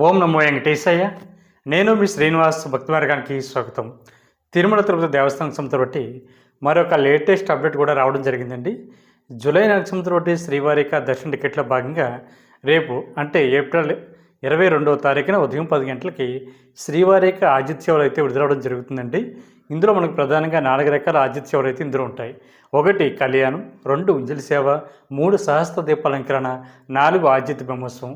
ఓం నమో వెంకటేశయ్య. నేను మీ శ్రీనివాస్ భక్తి మార్గానికి స్వాగతం. తిరుమల తిరుపతి దేవస్థానం సంస్థ బట్టి మరొక లేటెస్ట్ అప్డేట్ కూడా రావడం జరిగిందండి. జూలై నెల సంవత్సరం బట్టి శ్రీవారిక దర్శన టికెట్లో భాగంగా రేపు అంటే ఏప్రిల్ ఇరవై రెండవ తారీఖున ఉదయం పది గంటలకి శ్రీవారిక ఆజిత్ సేవలు అయితే విడుదలవడం జరుగుతుందండి. ఇందులో మనకు ప్రధానంగా నాలుగు రకాల ఆజిత్ సేవలు అయితే ఇందులో ఉంటాయి. ఒకటి కళ్యాణం రెండు ఉంజలి సేవ మూడు సహస్ర దీపాలంకరణ నాలుగు ఆజిత్ బ్రహ్మోత్సవం.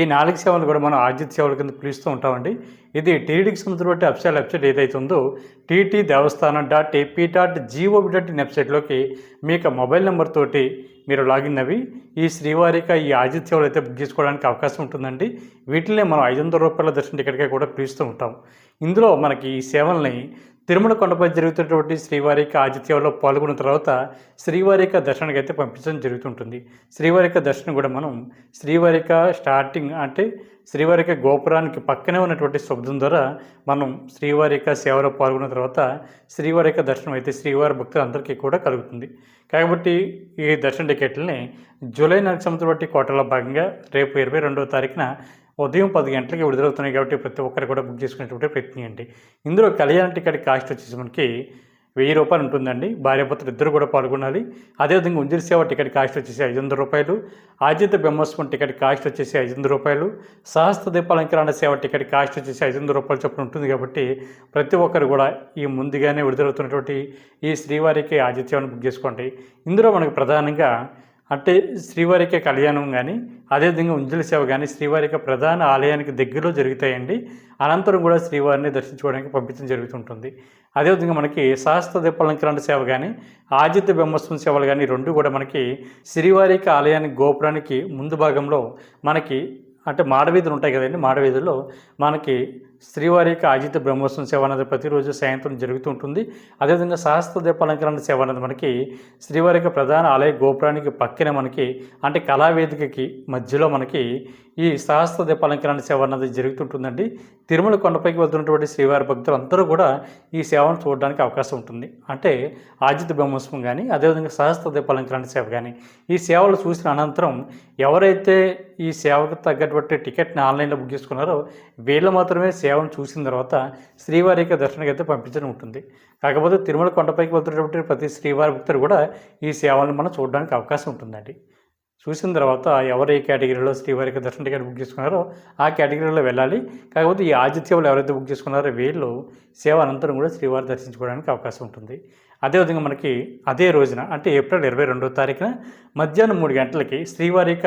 ఈ నాలుగు సేవలు కూడా మనం ఆర్జిత సేవల కింద పిలుస్తూ ఉంటామండి. ఇది టీడీకి సంబంధించిన బట్టి వెబ్సైట్ ఏదైతే ఉందో TT Devasthanam dot AP dot GOV dot in వెబ్సైట్లోకి మీకు మొబైల్ నెంబర్ తోటి మీరు లాగిన్ అవి ఈ శ్రీవారిక ఈ ఆజిత్ సేవలు అయితే బుక్ చేసుకోవడానికి అవకాశం ఉంటుందండి. వీటినే మనం ఐదు వందల రూపాయల దర్శన టికెట్గా కూడా పిలుస్తూ ఉంటాం. ఇందులో మనకి ఈ సేవల్ని తిరుమల కొండపై జరుగుతున్నటువంటి శ్రీవారిక ఆతిథ్యంలో పాల్గొన్న తర్వాత శ్రీవారిక దర్శనానికి అయితే పంపించడం జరుగుతుంటుంది. శ్రీవారిక దర్శనం కూడా మనం శ్రీవారిక స్టార్టింగ్ అంటే శ్రీవారిక గోపురానికి పక్కనే ఉన్నటువంటి శబ్దం ద్వారా మనం శ్రీవారిక సేవలో పాల్గొన్న తర్వాత శ్రీవారిక దర్శనం అయితే శ్రీవారి భక్తులందరికీ కూడా కలుగుతుంది. కాబట్టి ఈ దర్శన టికెట్లని జూలై నెల సంవత్సరం బట్టి కోటలో భాగంగా రేపు ఇరవై రెండవ తారీఖున ఉదయం పది గంటలకి విడుదలవుతున్నాయి. కాబట్టి ప్రతి ఒక్కరు కూడా బుక్ చేసుకునేటువంటి ప్రయత్నించండి ఇందులో కళ్యాణ టికెట్ కాస్ట్ వచ్చేసి మనకి వెయ్యి రూపాయలు ఉంటుందండి. భార్యాభర్తలు ఇద్దరు కూడా పాల్గొనాలి. అదేవిధంగా ఉంజిరి సేవ టికెట్ కాస్ట్ వచ్చేసి ఐదు వందల రూపాయలు. ఆజిత బ్రహ్మోత్సవం టికెట్ కాస్ట్ వచ్చేసి ఐదు వందల రూపాయలు. సహస్ర దీపాలంకరణ సేవ టికెట్ కాస్ట్ వచ్చేసి ఐదు వందల రూపాయలు చొప్పున ఉంటుంది కాబట్టి ప్రతి ఒక్కరు కూడా ఈ ముందుగానే విడుదలవుతున్నటువంటి ఈ శ్రీవారికి ఆతిథ్యాన్ని బుక్ చేసుకోండి. ఇందులో మనకు ప్రధానంగా అంటే శ్రీవారిక కళ్యాణం కానీ అదేవిధంగా ఉంజల సేవ కానీ శ్రీవారిక ప్రధాన ఆలయానికి దగ్గరలో జరుగుతాయండి. అనంతరం కూడా శ్రీవారిని దర్శించుకోవడానికి పంపించడం జరుగుతుంటుంది. అదేవిధంగా మనకి శాస్త్ర దీపాలంకరణ సేవ కానీ ఆదిత్య బ్రహ్మోత్సవం సేవలు కానీ రెండు కూడా మనకి శ్రీవారిక ఆలయానికి గోపురానికి ముందు భాగంలో మనకి అంటే మాడవీధులు ఉంటాయి కదండి మాడవీధుల్లో మనకి శ్రీవారికి ఆజిత బ్రహ్మోత్సవం సేవ అనేది ప్రతిరోజు సాయంత్రం జరుగుతూ ఉంటుంది. అదేవిధంగా సహస్ర దీపాలంకరణ సేవ అనేది మనకి శ్రీవారికి ప్రధాన ఆలయ గోపురానికి పక్కనే మనకి అంటే కళావేదికకి మధ్యలో మనకి ఈ సహస్ర దీపాలంకరణ సేవ అన్నది జరుగుతుంటుందండి. తిరుమల కొండపైకి వెళ్తున్నటువంటి శ్రీవారి భక్తులు అందరూ కూడా ఈ సేవను చూడడానికి అవకాశం ఉంటుంది. అంటే ఆజిత బ్రహ్మోత్సవం కానీ అదేవిధంగా సహస్ర దీపాలంకరణ సేవ కానీ ఈ సేవలు చూసిన అనంతరం ఎవరైతే ఈ సేవకు తగ్గటువంటి టికెట్ని ఆన్లైన్లో బుక్ చేసుకున్నారో వీళ్ళు మాత్రమే సేవను చూసిన తర్వాత శ్రీవారి యొక్క దర్శనకి అయితే పంపించడం ఉంటుంది. కాకపోతే తిరుమల కొండపైకి వెళ్తున్నటువంటి ప్రతి శ్రీవారి భక్తులు కూడా ఈ సేవలను మనం చూడడానికి అవకాశం ఉంటుందండి. చూసిన తర్వాత ఎవరు ఏ కేటగిరీలో శ్రీవారికి దర్శన టికెట్ బుక్ చేసుకున్నారో ఆ కేటగిరీలో వెళ్ళాలి. కాకపోతే ఈ ఆతిథ్యంలో ఎవరైతే బుక్ చేసుకున్నారో వీళ్ళు సేవ అనంతరం కూడా శ్రీవారి దర్శించుకోవడానికి అవకాశం ఉంటుంది. అదేవిధంగా మనకి అదే రోజున అంటే ఏప్రిల్ ఇరవై రెండో తారీఖున మధ్యాహ్నం మూడు గంటలకి శ్రీవారిక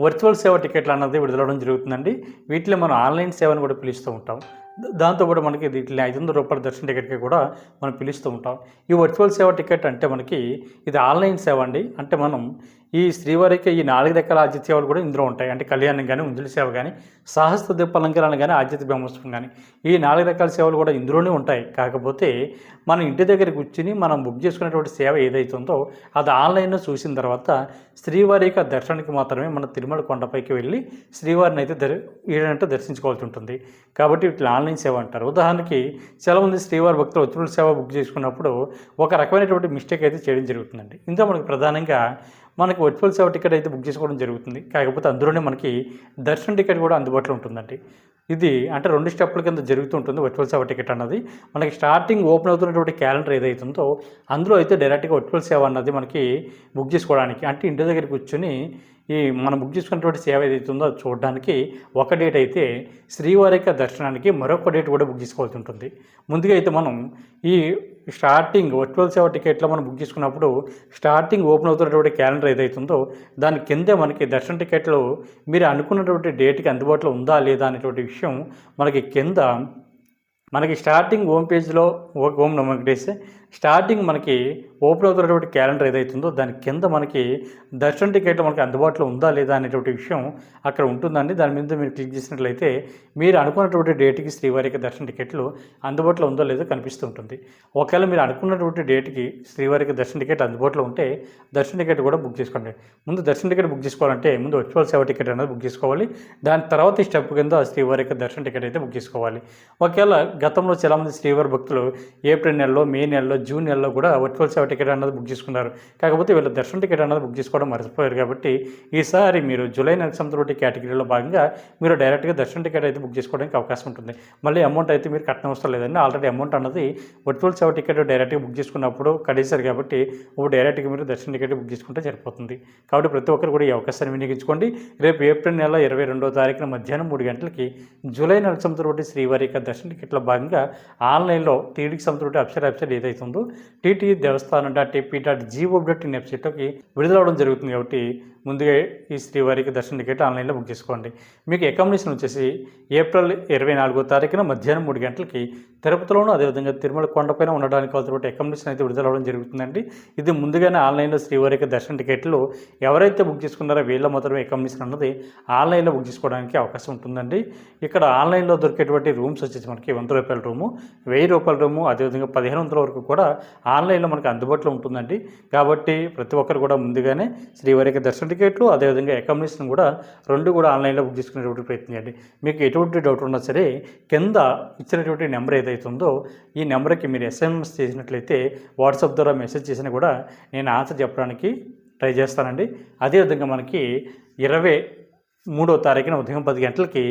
వర్చువల్ సేవ టికెట్లు అన్నది విడుదలవడం జరుగుతుందండి. వీటిలో మనం ఆన్లైన్ సేవను కూడా పిలుస్తూ ఉంటాం. దాంతోపాటు దాంతో కూడా మనకి వీటిని ఐదు వందల రూపాయల దర్శన టికెట్కి కూడా మనం పిలుస్తూ ఉంటాం. ఈ వర్చువల్ సేవ టికెట్ అంటే మనకి ఇది ఆన్లైన్ సేవ అండి. అంటే మనం ఈ శ్రీవారికి ఈ నాలుగు రకాల ఆతిథ్య సేవలు కూడా ఇందులో ఉంటాయి. అంటే కళ్యాణం కానీ ఉంజుల సేవ కానీ సహస్ర దీపాలంకరణ కానీ ఆతిథ్య బ్రహ్మోత్సవం కానీ ఈ నాలుగు రకాల సేవలు కూడా ఇందులోనే ఉంటాయి. కాకపోతే మనం ఇంటి దగ్గర కూర్చుని మనం బుక్ చేసుకునేటువంటి సేవ ఏదైతుందో అది ఆన్లైన్లో చూసిన తర్వాత శ్రీవారి యొక్క దర్శనానికి మాత్రమే మన తిరుమల కొండపైకి వెళ్ళి శ్రీవారిని అయితే దర్ ఏంటంటే దర్శించుకోవాల్సి ఉంటుంది. కాబట్టి వీటిని ఆన్లైన్ సేవ అంటారు. ఉదాహరణకి చాలామంది శ్రీవారి భక్తులు ఒత్తిడి సేవ బుక్ చేసుకున్నప్పుడు ఒక రకమైనటువంటి మిస్టేక్ అయితే చేయడం జరుగుతుందండి. ఇందులో మనకు ప్రధానంగా మనకి వర్చువల్ సేవ టికెట్ అయితే బుక్ చేసుకోవడం జరుగుతుంది. కాకపోతే అందులోనే మనకి దర్శన టికెట్ కూడా అందుబాటులో ఉంటుందండి. ఇది అంటే రెండు స్టెప్ల కింద జరుగుతూ ఉంటుంది వర్చువల్ సేవ టికెట్ అన్నది. మనకి స్టార్టింగ్ ఓపెన్ అవుతున్నటువంటి క్యాలెండర్ ఏదైతుందో అందులో అయితే డైరెక్ట్గా వర్చువల్ సేవ అన్నది మనకి బుక్ చేసుకోవడానికి అంటే ఇంటి దగ్గర కూర్చొని ఈ మనం బుక్ చేసుకున్నటువంటి సేవ ఏదైతే ఉందో అది చూడడానికి ఒక డేట్ అయితే శ్రీవారి యొక్క దర్శనానికి మరొక డేట్ కూడా బుక్ చేసుకోవాల్సి ఉంటుంది. ముందుగా అయితే మనం ఈ స్టార్టింగ్ వర్చువల్ సేవ టికెట్లో మనం బుక్ చేసుకున్నప్పుడు స్టార్టింగ్ ఓపెన్ అవుతున్నటువంటి క్యాలెండర్ ఏదైతే ఉందో దాని కిందే మనకి దర్శన టికెట్లు మీరు అనుకున్నటువంటి డేట్కి అందుబాటులో ఉందా లేదా అనేటువంటి విషయం మనకి కింద మనకి స్టార్టింగ్ హోమ్ పేజ్లో హోమ్ నమ వెంకటేష్ స్టార్టింగ్ మనకి ఓపెన్ అవుతున్నటువంటి క్యాలెండర్ ఏదైతుందో దాని కింద మనకి దర్శన టికెట్ మనకి అందుబాటులో ఉందా లేదా అనేటువంటి విషయం అక్కడ ఉంటుందండి. దాని మీద మీరు క్లిక్ చేసినట్లయితే మీరు అనుకున్నటువంటి డేట్కి శ్రీవారికి దర్శన టికెట్లు అందుబాటులో ఉందో లేదో కనిపిస్తూ ఉంటుంది. ఒకవేళ మీరు అనుకున్నటువంటి డేట్కి శ్రీవారికి దర్శన టికెట్ అందుబాటులో ఉంటే దర్శన టికెట్ కూడా బుక్ చేసుకోండి. ముందు దర్శన టికెట్ బుక్ చేసుకోవాలంటే ముందు వర్చువల్ సేవ టికెట్ అనేది బుక్ చేసుకోవాలి. దాని తర్వాత ఈ స్టెప్ కింద శ్రీవారికి దర్శన టికెట్ అయితే బుక్ చేసుకోవాలి. ఒకవేళ గతంలో చాలామంది శ్రీవారి భక్తులు ఏప్రిల్ నెలలో మే నెలలో జూన్ నెలలో కూడా వర్చువల్ సేవ టికెట్ అన్నది బుక్ చేసుకున్నారు. కాకపోతే వీళ్ళు దర్శన టికెట్ అన్నది బుక్ చేసుకోవడం మర్చిపోయారు కాబట్టి ఈసారి మీరు జూలై నెల సంవత్సరం కేటగిరీలో భాగంగా మీరు డైరెక్ట్గా దర్శన టికెట్ అయితే బుక్ చేసుకోవడానికి అవకాశం ఉంటుంది. మళ్ళీ అమౌంట్ అయితే మీరు కట్టడం అవసరం లేదండి. ఆల్రెడీ అమౌంట్ అన్నది వర్చువల్ సేవ టికెట్ డైరెక్ట్గా బుక్ చేసుకున్నప్పుడు కడేశారు కాబట్టి ఇప్పుడు డైరెక్ట్గా మీరు దర్శన టికెట్ బుక్ చేసుకుంటే సరిపోతుంది. కాబట్టి ప్రతి ఒక్కరు కూడా ఈ అవకాశాన్ని వినియోగించుకోండి. రేపు ఏప్రిల్ నెల ఇరవై రెండో తారీఖున మధ్యాహ్నం మూడు గంటలకి జూలై నెల ఒకటి శ్రీవారి యొక్క దర్శన టికెట్లో భాగంగా ఆన్లైన్లో టీడీకి సంబంధించిన ఒకటి వెబ్సైట్ ఏదైతే ఉందో TT Devasthanam dot AP dot GO dot in వెబ్సైట్లోకి విడుదలవడం జరుగుతుంది కాబట్టి ముందుగా ఈ శ్రీవారికి దర్శన టికెట్ ఆన్లైన్లో బుక్ చేసుకోండి. మీకు అకామిడేషన్ వచ్చేసి ఏప్రిల్ ఇరవై నాలుగో తారీఖున మధ్యాహ్నం మూడు గంటలకి తిరుపతిలోనూ అదేవిధంగా తిరుమల కొండపైన ఉండడానికి కావాల్సిన అకామిడేషన్ అయితే విడుదలవడం జరుగుతుందండి. ఇది ముందుగానే ఆన్లైన్లో శ్రీవారికి దర్శన టికెట్లు ఎవరైతే బుక్ చేసుకున్నారో వీళ్ళ మాత్రమే అకామిడేషన్ అన్నది ఆన్లైన్లో బుక్ చేసుకోవడానికి అవకాశం ఉంటుందండి. ఇక్కడ ఆన్లైన్లో దొరికేటువంటి రూమ్స్ వచ్చేసి మనకి వంద రూపాయల రూము వెయ్యి రూపాయల రూము అదేవిధంగా పదిహేను వందల వరకు కూడా ఆన్లైన్లో మనకు అందుబాటులో ఉంటుందండి. కాబట్టి ప్రతి ఒక్కరు కూడా ముందుగానే శ్రీవారికి దర్శన టికెట్లు అదేవిధంగా అకామిడేషన్ కూడా రెండు కూడా ఆన్లైన్లో బుక్ చేసుకునేటువంటి ప్రయత్నం చేయండి. మీకు ఎటువంటి డౌట్ ఉన్నా సరే కింద ఇచ్చినటువంటి నెంబర్ ఏదైతే ఉందో ఈ నెంబర్కి మీరు ఎస్ఎంఎస్ చేసినట్లయితే వాట్సాప్ ద్వారా మెసేజ్ చేసినా కూడా నేను ఆన్సర్ చెప్పడానికి ట్రై చేస్తానండి. అదేవిధంగా మనకి ఇరవై మూడో తారీఖున ఉదయం పది గంటలకి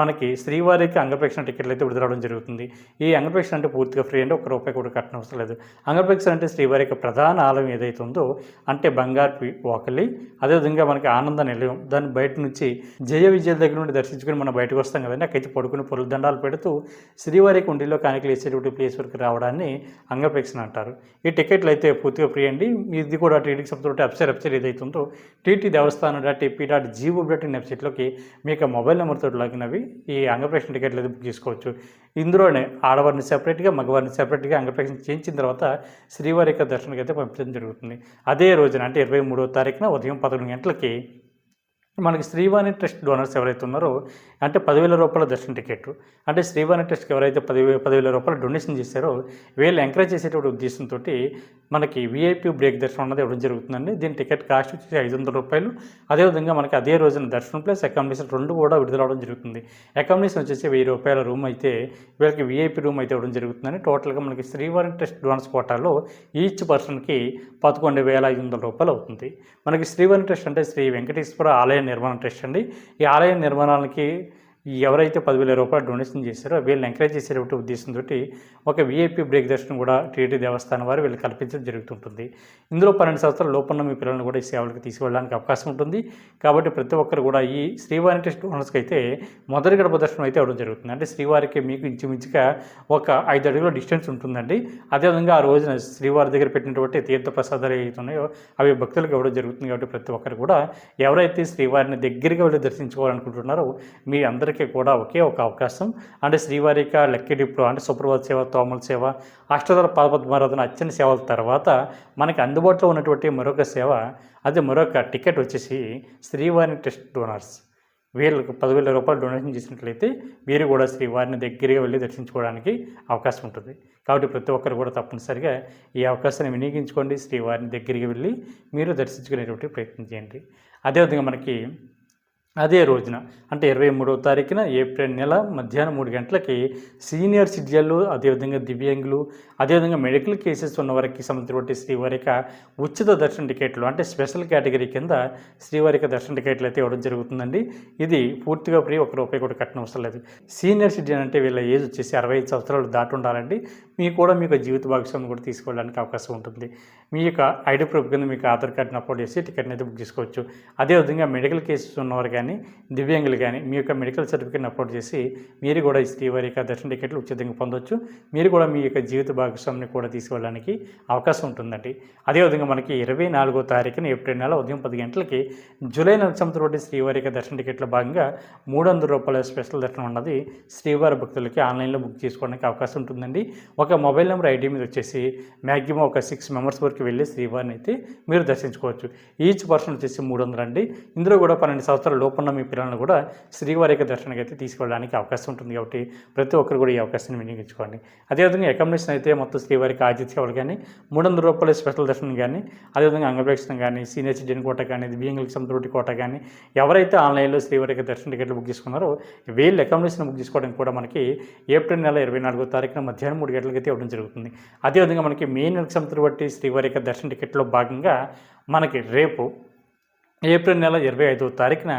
మనకి శ్రీవారికి అంగప్రేక్షణ టికెట్లు అయితే విడుదలవడం జరుగుతుంది. ఈ అంగప్రేక్షణ అంటే పూర్తిగా ఫ్రీ అంటే ఒక రూపాయి కూడా కట్టడం అవసరం లేదు. అంగప్రేక్షణ అంటే శ్రీవారి యొక్క ప్రధాన ఆలయం ఏదైతే ఉందో అంటే బంగారు వాకలి. అదేవిధంగా మనకి ఆనంద నిలయం. దాన్ని బయట నుంచి జయ విజయాల దగ్గర నుండి దర్శించుకుని మనం బయటకు వస్తాం కదండి. అక్కడైతే పడుకుని పొరుల దండాలు పెడుతూ శ్రీవారికి కుండీలో కానికలు వేసేటువంటి ప్లేస్ వరకు రావడాన్ని అంగప్రేక్షణ అంటారు. ఈ టికెట్లు అయితే పూర్తిగా ఫ్రీ అండి. ఇది కూడా టీటీకి సంబంధించిన వెబ్సైట్ వెబ్సైట్ ఏదైతే ఉందో TT Devasthanam dot AP dot GO dot in వెబ్సైట్లోకి మీకు మొబైల్ నెంబర్తో లాగిన్ అవి ఈ అంగప్రేక్షణ టికెట్లు అయితే బుక్ చేసుకోవచ్చు. ఇందులోనే ఆడవారిని సెపరేట్గా మగవారిని సెపరేట్గా అంగప్రేక్షణ చేయించిన తర్వాత శ్రీవారి యొక్క దర్శనానికి అయితే పంపించడం జరుగుతుంది. అదే రోజున అంటే ఇరవై మూడో తారీఖున ఉదయం పదకొండు గంటలకి మనకి శ్రీవాణి ట్రస్ట్ డోనర్స్ ఎవరైతే ఉన్నారో అంటే పదివేల రూపాయల దర్శన టికెట్ అంటే శ్రీవాణి ట్రస్ట్కి ఎవరైతే పది పదివేల రూపాయలు డొనేషన్ చేశారో వీళ్ళు ఎంకరేజ్ చేసేటువంటి ఉద్దేశంతో మనకి వీఐపీ బ్రేక్ దర్శనం అన్నది ఇవ్వడం జరుగుతుందండి. దీని టికెట్ కాస్ట్ వచ్చేసి ఐదు వందల రూపాయలు. అదేవిధంగా మనకి అదే రోజున దర్శనం ప్లస్ అకామిడేషన్ రెండు కూడా విడుదల అవడం జరుగుతుంది. అకామిడేషన్ వచ్చేసి వెయ్యి రూపాయల రూమ్ అయితే వీళ్ళకి వీఐపీ రూమ్ అయితే ఇవ్వడం జరుగుతుందని టోటల్గా మనకి శ్రీవాణి ట్రస్ట్ డోనర్స్ కోటాలో ఈచ్ పర్సన్కి పదకొండు వేల ఐదు వందల రూపాయలు అవుతుంది. మనకి శ్రీవాణి ట్రస్ట్ అంటే శ్రీ వెంకటేశ్వర ఆలయం నిర్మాణం ట్రస్ట్ అండి. ఈ ఆలయ నిర్మాణానికి ఎవరైతే పదివేల రూపాయలు డొనేషన్ చేశారో వీళ్ళని ఎంకరేజ్ చేసేటువంటి ఉద్దేశంతో ఒక వీఐపీ బ్రేక్ దర్శనం కూడా టీటీ దేవస్థానం వారు వీళ్ళు కల్పించడం జరుగుతుంటుంది. ఇందులో పన్నెండు సంవత్సరాల లోపల మీ పిల్లలను కూడా ఈ సేవలకు తీసుకెళ్ళడానికి అవకాశం ఉంటుంది. కాబట్టి ప్రతి ఒక్కరు కూడా ఈ శ్రీవారి టెస్ట్ డోనర్స్కి అయితే మొదటి గడప దర్శనం అయితే అవడం జరుగుతుంది. అంటే శ్రీవారికి మీకు ఇంచుమించుగా ఒక ఐదు అడుగుల డిస్టెన్స్ ఉంటుందండి. అదేవిధంగా ఆ రోజున శ్రీవారి దగ్గర పెట్టినటువంటి తీర్థ ప్రసాదాలు ఏవైతే ఉన్నాయో అవి భక్తులకు ఇవ్వడం జరుగుతుంది. కాబట్టి ప్రతి ఒక్కరు కూడా ఎవరైతే శ్రీవారిని దగ్గరగా వెళ్ళి దర్శించుకోవాలనుకుంటున్నారో మీ అందరికీ కూడా ఒకే ఒక అవకాశం. అంటే శ్రీవారిక లక్కీ అంటే సుప్రభాత సేవ తోమల సేవ అష్టదళ పాదపద్మారాధన అత్యని సేవల తర్వాత మనకి అందుబాటులో ఉన్నటువంటి మరొక సేవ అది మరొక టికెట్ వచ్చేసి శ్రీవారి టెస్ట్ డోనర్స్. వీళ్ళకి పదివేల రూపాయలు డొనేషన్ చేసినట్లయితే వీరు కూడా శ్రీవారిని దగ్గరగా వెళ్ళి దర్శించుకోవడానికి అవకాశం ఉంటుంది. కాబట్టి ప్రతి ఒక్కరు కూడా తప్పనిసరిగా ఈ అవకాశాన్ని వినియోగించుకోండి శ్రీవారిని దగ్గరికి వెళ్ళి మీరు దర్శించుకునేటువంటి ప్రయత్నం చేయండి. అదేవిధంగా మనకి అదే రోజున అంటే ఇరవై మూడవ తారీఖున ఏప్రిల్ నెల మధ్యాహ్నం మూడు గంటలకి సీనియర్ సిటిజన్లు అదేవిధంగా దివ్యాంగులు అదేవిధంగా మెడికల్ కేసెస్ ఉన్న వారికి సంబంధించినటువంటి శ్రీవారిక ఉచిత దర్శన టికెట్లు అంటే స్పెషల్ కేటగిరీ కింద శ్రీవారిక దర్శన టికెట్లు అయితే ఇవ్వడం జరుగుతుందండి. ఇది పూర్తిగా ఫ్రీ ఒక రూపాయి కూడా కట్టడం అవసరం లేదు. సీనియర్ సిటిజన్ అంటే వీళ్ళ ఏజ్ వచ్చేసి అరవై ఐదు సంవత్సరాలు దాటి ఉండాలండి. మీకు కూడా మీకు జీవిత భాగస్వామిని కూడా తీసుకోవడానికి అవకాశం ఉంటుంది. మీ యొక్క ఐడి ప్రూఫ్ కింద మీకు ఆధార్ కార్డును అప్లోడ్ చేసి టికెట్ని అయితే బుక్ చేసుకోవచ్చు. అదేవిధంగా మెడికల్ కేసెస్ ఉన్నవారు కానీ దివ్యాంగులు కానీ మీ యొక్క మెడికల్ సర్టిఫికేట్ని అప్లోడ్ చేసి మీరు కూడా ఈ శ్రీవారి యొక్క దర్శన టికెట్లు ఉచితంగా పొందొచ్చు. మీరు కూడా మీ యొక్క జీవిత భాగస్వామిని కూడా తీసుకెళ్ళడానికి అవకాశం ఉంటుందండి. అదేవిధంగా మనకి ఇరవై నాలుగో తారీఖున ఏప్రిల్ నెల ఉదయం పది గంటలకి జూలై నెల సంవత్సరం రోడ్డు శ్రీవారి యొక్క దర్శన టికెట్లో భాగంగా మూడు వందల రూపాయల స్పెషల్ దర్శనం ఉన్నది శ్రీవారి భక్తులకి ఆన్లైన్లో బుక్ చేసుకోవడానికి అవకాశం ఉంటుందండి. ఒక ఒక మొబైల్ నెంబర్ ఐడి మీద వచ్చేసి మ్యాక్సిమం ఒక సిక్స్ మెంబర్స్ వరకు వెళ్ళి శ్రీవారిని అయితే మీరు దర్శించుకోవచ్చు. ఈచ్ పర్సన్ వచ్చేసి మూడు వందలు అండి. ఇందులో కూడా పన్నెండు సంవత్సరాల లోపున్న మీ పిల్లలను కూడా శ్రీవారి యొక్క దర్శనానికి అయితే తీసుకెళ్ళడానికి అవకాశం ఉంటుంది కాబట్టి ప్రతి ఒక్కరు కూడా ఈ అవకాశాన్ని వినియోగించుకోండి. అదేవిధంగా అకామిడేషన్ అయితే మొత్తం శ్రీవారికి ఆతిథ్య సేవలు కానీ మూడు వందల రూపాయల స్పెషల్ దర్శనం కానీ అదేవిధంగా అంగప్రేక్షణ కానీ సీనియర్ సిటిజన్ కోట కానీ దివ్యాంగులకు సంతృప్తి కోట కానీ ఎవరైతే ఆన్లైన్లో శ్రీవారి యొక్క దర్శన టికెట్లు బుక్ చేసుకున్నారో వీళ్ళు అకామిడేషన్ బుక్ చేసుకోవడానికి కూడా మనకి ఏప్రిల్ నెల ఇరవై నాలుగో తారీఖున మధ్యాహ్నం మూడు గంటలకి అయితే ఇవ్వడం జరుగుతుంది. అదేవిధంగా మనకి మే నెలకు సంవత్సరం బట్టి శ్రీవారి యొక్క దర్శన టికెట్లో భాగంగా మనకి రేపు ఏప్రిల్ నెల ఇరవై ఐదో తారీఖున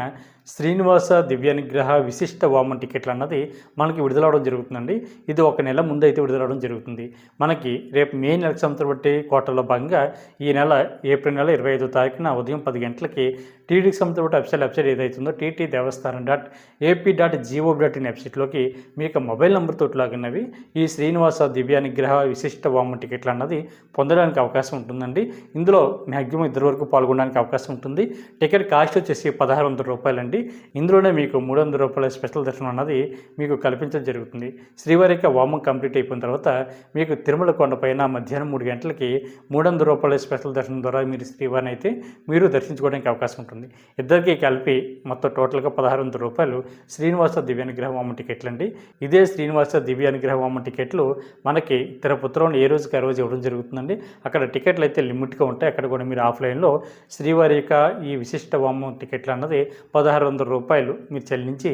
శ్రీనివాస దివ్యానుగ్రహ విశిష్ట వామన్ టికెట్లు అన్నది మనకి విడుదలవడం జరుగుతుందండి. ఇది ఒక నెల ముందు అయితే విడుదలవడం జరుగుతుంది. మనకి రేపు మే నెలకు సంవత్సరం బట్టి కోటలో భాగంగా ఈ నెల ఏప్రిల్ నెల ఇరవై ఐదో తారీఖున ఉదయం పది గంటలకి టీటీకి సంవత్సరం బట్టి వెబ్సైట్ వెబ్సైట్ ఏదైతుందో TT Devasthanam dot AP dot GO dot in వెబ్సైట్లోకి మీ యొక్క మొబైల్ నెంబర్తో లాగినవి ఈ శ్రీనివాస దివ్యానుగ్రహ విశిష్ట వామన్ టికెట్లు అన్నది పొందడానికి అవకాశం ఉంటుందండి. ఇందులో మ్యాక్సిమం ఇద్దరు వరకు పాల్గొనడానికి అవకాశం ఉంటుంది. టికెట్ కాస్ట్ వచ్చేసి పదహారు వందల రూపాయలండి. ఇందులోనే మీకు మూడు వందల రూపాయల స్పెషల్ దర్శనం అన్నది మీకు కల్పించడం జరుగుతుంది. శ్రీవారి యొక్క వామం కంప్లీట్ అయిపోయిన తర్వాత మీకు తిరుమల కొండపైన మధ్యాహ్నం మూడు గంటలకి మూడు వందల రూపాయల స్పెషల్ దర్శనం ద్వారా మీరు శ్రీవారిని అయితే మీరు దర్శించుకోవడానికి అవకాశం ఉంటుంది. ఇద్దరికి కలిపి మొత్తం టోటల్గా పదహారు వందల రూపాయలు శ్రీనివాస దివ్యానుగ్రహ వామం టికెట్లు అండి. ఇదే శ్రీనివాస దివ్యానుగ్రహ వామం టికెట్లు మనకి తిరుపతిలో ఏ రోజుకి ఆ రోజు ఇవ్వడం జరుగుతుందండి. అక్కడ టికెట్లు అయితే లిమిట్గా ఉంటాయి. అక్కడ కూడా మీరు ఆఫ్లైన్లో శ్రీవారి యొక్క ఈ విశిష్ట వామం టికెట్లు అన్నది పదహారు వందల రూపాయలు మీరు చెల్లించి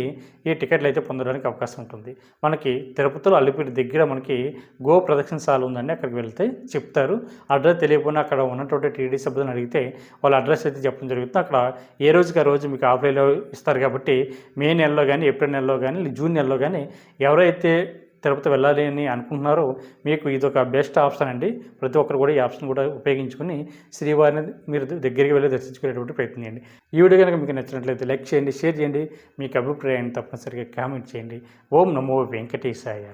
ఈ టికెట్లు అయితే పొందడానికి అవకాశం ఉంటుంది. మనకి తిరుపతిలో అల్లిపేట దగ్గర మనకి గో ప్రదక్షిణశాల ఉందండి. అక్కడికి వెళ్తే చెప్తారు. అడ్రస్ తెలియకుండా అక్కడ ఉన్నటువంటి టీడీ సభ్యులను అడిగితే వాళ్ళ అడ్రస్ అయితే చెప్పడం జరుగుతుంది. అక్కడ ఏ రోజుకి ఆ రోజు మీకు ఆఫ్లైన్లో ఇస్తారు కాబట్టి మే నెలలో కానీ ఏప్రిల్ నెలలో కానీ జూన్ నెలలో కానీ ఎవరైతే తిరుపతి వెళ్ళాలి అని అనుకుంటున్నారో మీకు ఇది ఒక బెస్ట్ ఆప్షన్ అండి. ప్రతి ఒక్కరు కూడా ఈ ఆప్షన్ కూడా ఉపయోగించుకుని శ్రీవారిని మీరు దగ్గరికి వెళ్ళి దర్శించుకునేటువంటి ప్రయత్నం చేయండి. ఈ వీడియో కనుక మీకు నచ్చినట్లయితే లైక్ చేయండి షేర్ చేయండి. మీకు అభిప్రాయాన్ని తప్పనిసరిగా కామెంట్ చేయండి. ఓం నమో వెంకటేశాయ.